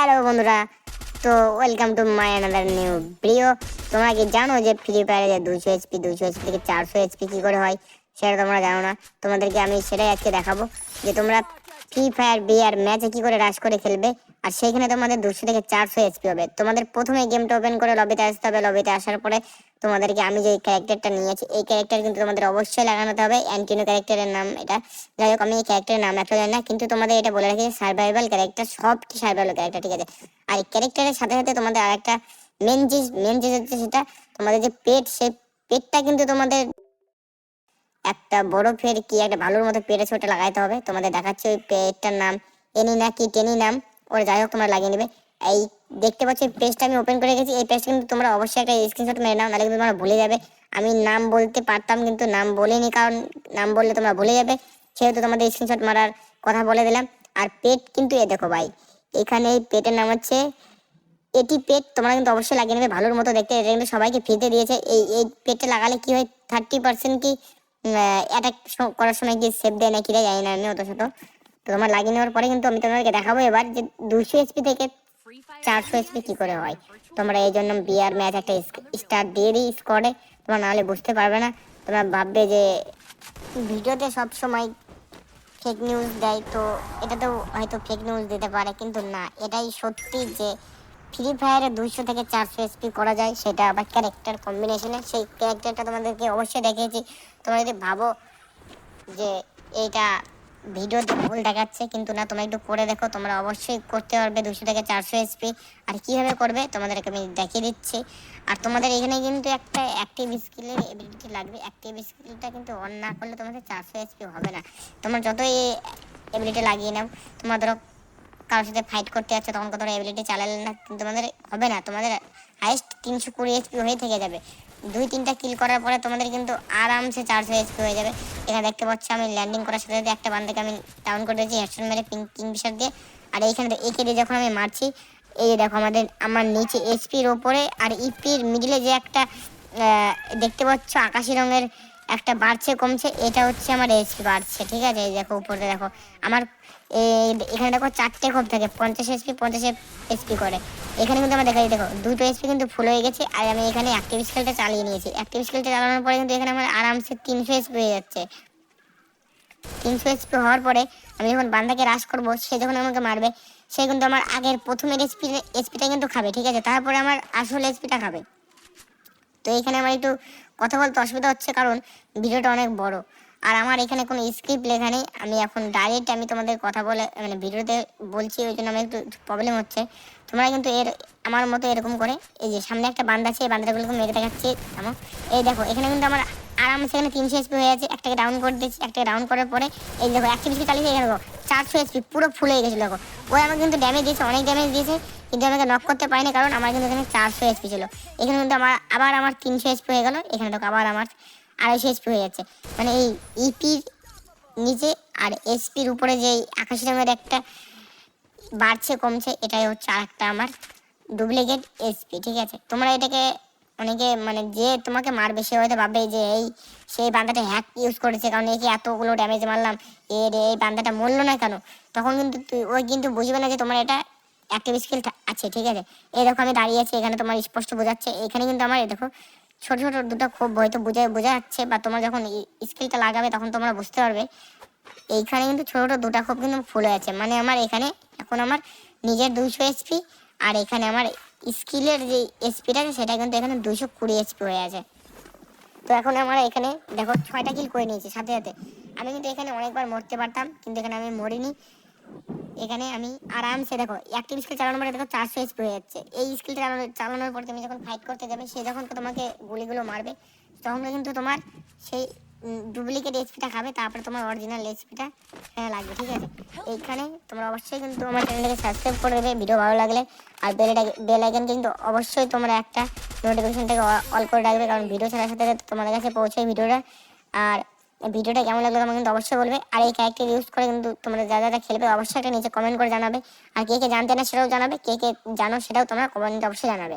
Hello বন্ধুরা, তো welcome to my another new প্রিয় তোমরা কি জানো যে ফ্রি ফায়ারে যে দুশো এইচপি দুশো এইচপি থেকে চারশো এইচপি কী করে হয়? সেটা তোমরা জানো না। তোমাদেরকে আমি সেটাই আজকে দেখাবো যে তোমরা ফ্রি ফায়ার বিয়ার ম্যাচে কী করে রাশ করে খেলবে? আর সেইখানে তোমাদের দুশো থেকে চারশো এইচপি হবে। তোমাদের প্রথমে গেমটা ওপেন করে লবিতে আসতে হবে। লবিতে আসার পরে তোমাদেরকে আমি যে ক্যারেক্টারটা নিয়েছি, এই ক্যারেক্টার কিন্তু তোমাদের অবশ্যই লাগানোতে হবে। অ্যান্টিনো ক্যারেক্টারের নাম এটা। যাই হোক, আমি এই ক্যারেক্টারের নাম একটা জানি না, কিন্তু তোমাদের এটা বলে রাখি সার্ভাইভাল ক্যারেক্টার সবটি সার্ভাইভাল ক্যারেক্টার ঠিক আছে? আর এই ক্যারেক্টারের সাথে সাথে তোমাদের আর একটা মেন জিনিস মেন জিনিস হচ্ছে সেটা, তোমাদের যে পেট সেই পেটটা কিন্তু তোমাদের একটা বড় ফের কি একটা ভালোর মতো পেটে ছোট লাগাইতে হবে। তোমাদের দেখাচ্ছে ওই পেটটার নাম এনি না কি টেনি নাম। ওরা যাই হোক, তোমরা লাগিয়ে নেবে। এই দেখতে পাচ্ছ, এই পেজটা আমি ওপেন করে রেখেছি। এই পেজটা কিন্তু তোমরা অবশ্যই একটা স্ক্রিনশট মেরে নাও, নাহলে কিন্তু তোমরা ভুলে যাবে। আমি নাম বলতে পারতাম, কিন্তু নাম বলিনি, কারণ নাম বললে তোমরা ভুলে যাবে। সেহেতু তোমাদের স্ক্রিনশট মারার কথা বলে দিলাম। আর পেট কিন্তু এ দেখো ভাই, এখানে এই পেটের নাম হচ্ছে, এটি পেট তোমরা কিন্তু অবশ্যই লাগিয়ে নেবে। ভালোর মতো দেখতে, এটা কিন্তু সবাইকে ফ্রিতে দিয়েছে। এই এই পেটটা লাগালে কি হয় থার্টি পার্সেন্ট কি অ্যাটাক করার সময় কি সেভ দেয় না কি দেয় জানি না আমি অত শত তো তোমার লাগিয়ে নেওয়ার পরে কিন্তু আমি তোমাদেরকে দেখাবো এবার যে দুশো এসপি থেকে চারশো এসপি কি করে হয়। তোমরা এই জন্য বিয়ার ম্যাচ একটা স্টার দিয়ে দিই স্কোয়াডে তোমরা নাহলে বুঝতে পারবে না। তোমরা ভাববে যে ভিডিওতে সব সময় ফেক নিউজ দেয়, তো এটা তো হয়তো ফেক নিউজ দিতে পারে, কিন্তু না, এটাই সত্যি যে ফ্রি ফায়ারে দুইশো থেকে চারশো এসপি করা যায়, সেটা আবার ক্যারেক্টার কম্বিনেশনে সেই ক্যারেক্টারটা তোমাদেরকে অবশ্যই দেখিয়েছি। তোমরা যদি ভাবো যে এইটা ভিডিওতে ভুল দেখাচ্ছে, কিন্তু না, তোমরা একটু করে দেখো, তোমরা অবশ্যই করতে পারবে দুশো থেকে চারশো এসপি আর কীভাবে করবে, তোমাদেরকে আমি দেখিয়ে দিচ্ছি। আর তোমাদের এখানে কিন্তু একটা অ্যাক্টিভ স্কিলের এবিলিটি লাগবে। অ্যাক্টিভ স্কিলটা কিন্তু অন না করলে তোমাদের চারশো এসপি হবে না। তোমরা যতই এবিলিটি লাগিয়ে নাও, তোমরা ধরো কারোর সাথে ফাইট করতে যাচ্ছে, তখন কত এবিলিটি চালালে না, কিন্তু তোমাদের হবে না। তোমাদের হাইস্ট তিনশো কুড়ি এসপি হয়ে থেকে যাবে। দুই তিনটা কিল করার পরে তোমাদের কিন্তু আরামসে চারশো এসপি হয়ে যাবে। এখানে দেখতে পাচ্ছ আমি ল্যান্ডিং করার সাথে সাথে একটা বান্দাকে আমি ডাউন করে দিয়েছি হেডশন মেরে পিং কিং বিশার দিয়ে। আর এইখানে একে দিয়ে যখন আমি মারছি, এই যে দেখো আমাদের, আমার নিচে এসপির ওপরে আর ইপির মিডিলে যে একটা দেখতে পাচ্ছ আকাশি রঙের একটা বাড়ছে, কমছে, এটা হচ্ছে আমার এসপি বাড়ছে, ঠিক আছে? এই দেখো, উপরে দেখো, আমার এখানে দেখো চারটে খোপ থাকে, পঞ্চাশ এসপি পঞ্চাশ এসপি করে। এখানে কিন্তু আমার দেখা যায়, দেখো, দুটো এসপি কিন্তু ফুল হয়ে গেছে, আর আমি এখানে অ্যাক্টিভ স্কেলটা চালিয়ে নিয়েছি। অ্যাক্টিভ স্কেলটা চালানোর পরে কিন্তু এখানে আমার আরামসে তিনশো এসপি হয়ে যাচ্ছে। তিনশো এসপি হওয়ার পরে আমি যখন বান্দাকে রাশ করব, সে যখন আমাকে মারবে, সে কিন্তু আমার আগের প্রথমের এসপি এসপিটা কিন্তু খাবে, ঠিক আছে? তারপরে আমার আসল এসপিটা খাবে। তো এখানে আমার একটু কথা বলতে অসুবিধা হচ্ছে কারণ ভিডিওটা অনেক বড়। আর আমার এখানে কোনো স্ক্রিপ্ট লেখা নেই, আমি এখন ডাইরেক্ট আমি তোমাদের কথা বলে মানে ভিডিওতে বলছি, ওই জন্য আমার একটু প্রবলেম হচ্ছে। তোমরা কিন্তু এর, আমার মতো এরকম করে, এই যে সামনে একটা বান্ধ আছে, এই বান্দাগুলোকে মেরে দেখাচ্ছি আমার এই দেখো, এখানে কিন্তু আমার আরামসে এখানে তিনশো এসপি হয়ে আছে একটাকে ডাউন করে দিচ্ছি একটাকে ডাউন করার পরে, এই দেখো একশো বিশি চালিয়ে এখানে দেখো চারশো এসপি পুরো ফুল গেছিল দেখো। ওই আমাকে কিন্তু ড্যামেজ দিয়েছে, অনেক ড্যামেজ দিয়েছে। কিন্তু আমাকে নক করতে পারিনি কারণ আমার কিন্তু এখানে চারশো এসপি ছিল। এখানে কিন্তু আমার, আবার আমার তিনশো এসপি হয়ে গেলো, এখানে দেখো আবার আমার আড়াইশো এসপি হয়ে যাচ্ছে। মানে এই ইপির নিচে আর এসপির উপরে যে আকাশি রঙের একটা বাড়ছে, কমছে, এটাই হচ্ছে আর একটা আমার ডুপ্লিকেট এসপি ঠিক আছে? তোমরা এটাকে অনেকে মানে যে তোমাকে মারবে সে হয়তো ভাববে যে এই সেই বান্দাটা হ্যাক ইউজ করেছে, কারণ একে এতগুলো ড্যামেজ মারলাম এর এই বান্দাটা মরলো না কেন? তখন কিন্তু ওই কিন্তু বুঝবে না যে তোমার এটা অ্যাক্টিভ স্কিল আছে, ঠিক আছে? এই দেখো আমি দাঁড়িয়ে আছি, এখানে তোমার স্পষ্ট বোঝাচ্ছে। এখানে কিন্তু আমার দেখো, ছোট ছোট দুটো খুব হয়তো বোঝা বোঝা যাচ্ছে, বা তোমরা যখন স্কিলটা লাগাবে তখন তোমরা বুঝতে পারবে। এইখানে কিন্তু ছোট ছোট দুটা খুব কিন্তু ফুলে আছে। মানে আমার এখানে, এখন আমার নিজের দুইশো এসপি আর এখানে আমার স্কিলের যে এসপিটা আছে, সেটা কিন্তু এখানে দুইশো কুড়ি এসপি হয়ে আছে। তো এখন আমরা এখানে, দেখো, ছয়টা কিল করে নিয়েছি, সাথে সাথে। আমি কিন্তু এখানে অনেকবার মরতে পারতাম, কিন্তু এখানে আমি মরিনি। এখানে আমি আরামসে দেখো অ্যাক্টিভ স্কিল চালানোর পরে দেখো চারশো এসপি হয়ে যাচ্ছে। এই স্কিল চালানো, চালানোর পর তুমি যখন ফাইট করতে যাবে, সে যখন তোমাকে গুলিগুলো মারবে, তখন কিন্তু তোমার সেই ডুপ্লিকেট এসপিটা খাবে, তারপরে তোমার অরিজিনাল এসপিটা হ্যাঁ লাগবে, ঠিক আছে? এইখানে তোমরা অবশ্যই কিন্তু আমার চ্যানেলটাকে সাবস্ক্রাইব করে দেবে ভিডিও ভালো লাগলে, আর বেলটা বেল আইকন কিন্তু অবশ্যই তোমরা একটা নোটিফিকেশনটাকে অল করে রাখবে, কারণ ভিডিও ছাড়ার সাথে তোমাদের কাছে পৌঁছায় ভিডিওটা। আর ভিডিওটা কেমন লাগল তোমাকে কিন্তু অবশ্যই বলবে। আর এই ক্যারেক্টার ইউজ করে কিন্তু তোমরা যা যারা খেলবে অবশ্যই একটা নিচে কমেন্ট করে জানাবে। আর কে কে জানতে না সেটাও জানাবে, কে কে জানো সেটাও তোমরা কমেন্টে অবশ্যই জানাবে।